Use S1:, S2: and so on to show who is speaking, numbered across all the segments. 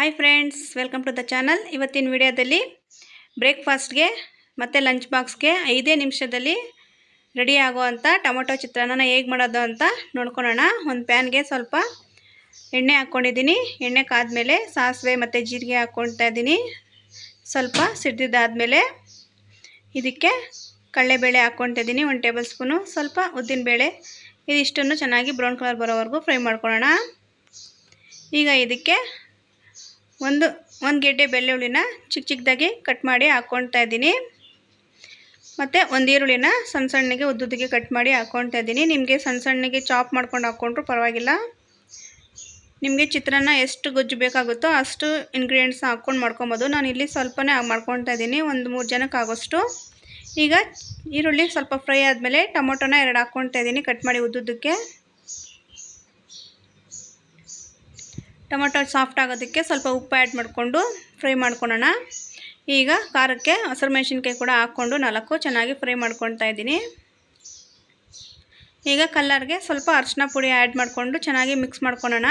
S1: Hi friends welcome to the channel ಇವತ್ತಿನ ವಿಡಿಯೋದಲ್ಲಿ ಬ್ರೇಕ್ಫಾಸ್ಟ್ಗೆ ಮತ್ತು ಲಂಚ್ ಬಾಕ್ಸ್ಗೆ ಐದೇ ನಿಮಿಷದಲ್ಲಿ ರೆಡಿ ಆಗುವಂಥ ಟೊಮೊಟೊ ಚಿತ್ರಾನ್ನ ಹೇಗೆ ಮಾಡೋದು ಅಂತ ನೋಡ್ಕೊಳೋಣ ಒಂದು ಪ್ಯಾನ್ಗೆ ಸ್ವಲ್ಪ ಎಣ್ಣೆ ಹಾಕ್ಕೊಂಡಿದ್ದೀನಿ. ಎಣ್ಣೆ ಕಾದ್ಮೇಲೆ ಸಾಸಿವೆ ಮತ್ತು ಜೀರಿಗೆ ಹಾಕ್ಕೊಳ್ತಾ ಇದ್ದೀನಿ. ಸ್ವಲ್ಪ ಸಿಡ್ದಿದ್ದಾದಮೇಲೆ ಇದಕ್ಕೆ ಕಡಲೆಬೇಳೆ ಹಾಕ್ಕೊಳ್ತಾ ಇದ್ದೀನಿ. ಒಂದು ಟೇಬಲ್ ಸ್ಪೂನು ಸ್ವಲ್ಪ ಉದ್ದಿನಬೇಳೆ ಇದಿಷ್ಟನ್ನು ಚೆನ್ನಾಗಿ ಬ್ರೌನ್ ಕಲರ್ ಬರೋವರೆಗೂ ಫ್ರೈ ಮಾಡ್ಕೊಳ್ಳೋಣ. ಈಗ ಇದಕ್ಕೆ ಒಂದು ಒಂದು ಗೆಡ್ಡೆ ಬೆಳ್ಳುಳ್ಳಿನ ಚಿಕ್ಕ ಚಿಕ್ಕದಾಗಿ ಕಟ್ ಮಾಡಿ ಹಾಕ್ಕೊಳ್ತಾ ಇದ್ದೀನಿ. ಮತ್ತು ಒಂದು ಈರುಳ್ಳಿನ ಸಣ್ಣ ಸಣ್ಣಗೆ ಉದ್ದುದ್ದಿಗೆ ಕಟ್ ಮಾಡಿ ಹಾಕ್ಕೊಳ್ತಾ ಇದ್ದೀನಿ. ನಿಮಗೆ ಸಣ್ಣ ಸಣ್ಣಗೆ ಚಾಪ್ ಮಾಡ್ಕೊಂಡು ಹಾಕ್ಕೊಂಡ್ರು ಪರವಾಗಿಲ್ಲ. ನಿಮಗೆ ಚಿತ್ರಾನ್ನ ಎಷ್ಟು ಗೊಜ್ಜು ಬೇಕಾಗುತ್ತೋ ಅಷ್ಟು ಇಂಗ್ರೀಡಿಯೆಂಟ್ಸ್ನ ಹಾಕ್ಕೊಂಡು ಮಾಡ್ಕೊಬೋದು. ನಾನು ಇಲ್ಲಿ ಸ್ವಲ್ಪನೇ ಮಾಡ್ಕೊಳ್ತಾ ಇದ್ದೀನಿ. ಒಂದು ಮೂರು ಜನಕ್ಕೆ ಆಗೋಷ್ಟು. ಈಗ ಈರುಳ್ಳಿ ಸ್ವಲ್ಪ ಫ್ರೈ ಆದಮೇಲೆ ಟೊಮೊಟೊನ ಎರಡು ಹಾಕ್ಕೊಳ್ತಾ ಇದ್ದೀನಿ ಕಟ್ ಮಾಡಿ ಉದ್ದುದ್ದಕ್ಕೆ. ಟೊಮೊಟೊ ಸಾಫ್ಟ್ ಆಗೋದಕ್ಕೆ ಸ್ವಲ್ಪ ಉಪ್ಪು ಆ್ಯಡ್ ಮಾಡಿಕೊಂಡು ಫ್ರೈ ಮಾಡ್ಕೊಳ್ಳೋಣ. ಈಗ ಖಾರಕ್ಕೆ, ಹಸಿರು ಮೆಣಸಿನ್ಕಾಯಿ ಕೂಡ ಹಾಕ್ಕೊಂಡು ನಾಲ್ಕು ಚೆನ್ನಾಗಿ ಫ್ರೈ ಮಾಡ್ಕೊಳ್ತಾ ಇದ್ದೀನಿ. ಈಗ ಕಲ್ಲರ್ಗೆ ಸ್ವಲ್ಪ ಅರಿಶಿನ ಪುಡಿ ಆ್ಯಡ್ ಮಾಡಿಕೊಂಡು ಚೆನ್ನಾಗಿ ಮಿಕ್ಸ್ ಮಾಡ್ಕೊಳ್ಳೋಣ.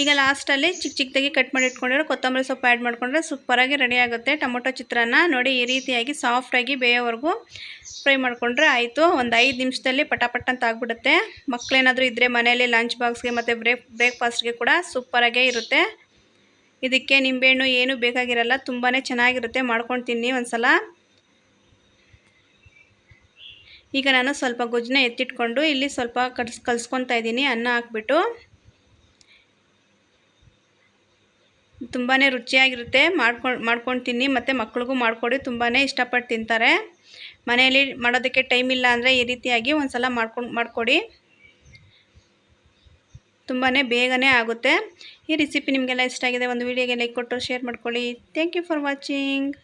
S1: ಈಗ ಲಾಸ್ಟಲ್ಲಿ ಚಿಕ್ಕ ಚಿಕ್ಕದಾಗಿ ಕಟ್ ಮಾಡಿ ಇಟ್ಕೊಂಡಿರೋ ಕೊತ್ತಂಬರಿ ಸೊಪ್ಪು ಆ್ಯಡ್ ಮಾಡಿಕೊಂಡ್ರೆ ಸೂಪರಾಗಿ ರೆಡಿ ಆಗುತ್ತೆ. ಟೊಮೊಟೊ ಚಿತ್ರಾನ್ನ ನೋಡಿ ಈ ರೀತಿಯಾಗಿ ಸಾಫ್ಟಾಗಿ ಬೇಯೋವರೆಗೂ ಫ್ರೈ ಮಾಡಿಕೊಂಡ್ರೆ ಆಯಿತು. ಒಂದು ಐದು ನಿಮಿಷದಲ್ಲಿ ಪಟಾಪಟ ಅಂತ ಆಗಿಬಿಡುತ್ತೆ. ಮಕ್ಕಳೇನಾದರೂ ಇದ್ದರೆ ಮನೆಯಲ್ಲಿ ಲಂಚ್ ಬಾಕ್ಸ್ಗೆ ಮತ್ತು ಬ್ರೇಕ್ ಬ್ರೇಕ್ಫಾಸ್ಟ್ಗೆ ಕೂಡ ಸೂಪರಾಗೇ ಇರುತ್ತೆ. ಇದಕ್ಕೆ ನಿಂಬೆಹಣ್ಣು ಏನೂ ಬೇಕಾಗಿರಲ್ಲ ತುಂಬಾ ಚೆನ್ನಾಗಿರುತ್ತೆ. ಮಾಡ್ಕೊಂಡು ತಿನ್ನಿ ಒಂದು ಸಲ ಈಗ ನಾನು ಸ್ವಲ್ಪ ಗೊಜ್ಜನ್ನ ಎತ್ತಿಟ್ಕೊಂಡು ಇಲ್ಲಿ ಸ್ವಲ್ಪ ಕಲ್ಸ್ ಕಲ್ಸ್ಕೊತಾ ಇದ್ದೀನಿ ಅನ್ನ ಹಾಕ್ಬಿಟ್ಟು. ತುಂಬಾ ರುಚಿಯಾಗಿರುತ್ತೆ. ಮಾಡ್ಕೊಂಡು ಮಾಡ್ಕೊಂಡು ತಿನ್ನಿ ಮತ್ತು ಮಕ್ಳಿಗೂ ಮಾಡಿಕೊಡಿ. ತುಂಬಾ ಇಷ್ಟಪಟ್ಟು ತಿಂತಾರೆ. ಮನೆಯಲ್ಲಿ ಮಾಡೋದಕ್ಕೆ ಟೈಮ್ ಇಲ್ಲ ಅಂದರೆ ಈ ರೀತಿಯಾಗಿ ಒಂದು ಸಲ ಮಾಡ್ಕೊಂಡು. ಮಾಡಿಕೊಡಿ ತುಂಬಾ ಬೇಗನೆ ಆಗುತ್ತೆ. ಈ ರೆಸಿಪಿ ನಿಮಗೆಲ್ಲ ಇಷ್ಟ ಆಗಿದೆ, ಒಂದು ವೀಡಿಯೋಗೆ ಲೈಕ್ ಕೊಟ್ಟು, ಶೇರ್ ಮಾಡ್ಕೊಳ್ಳಿ. Thank you for watching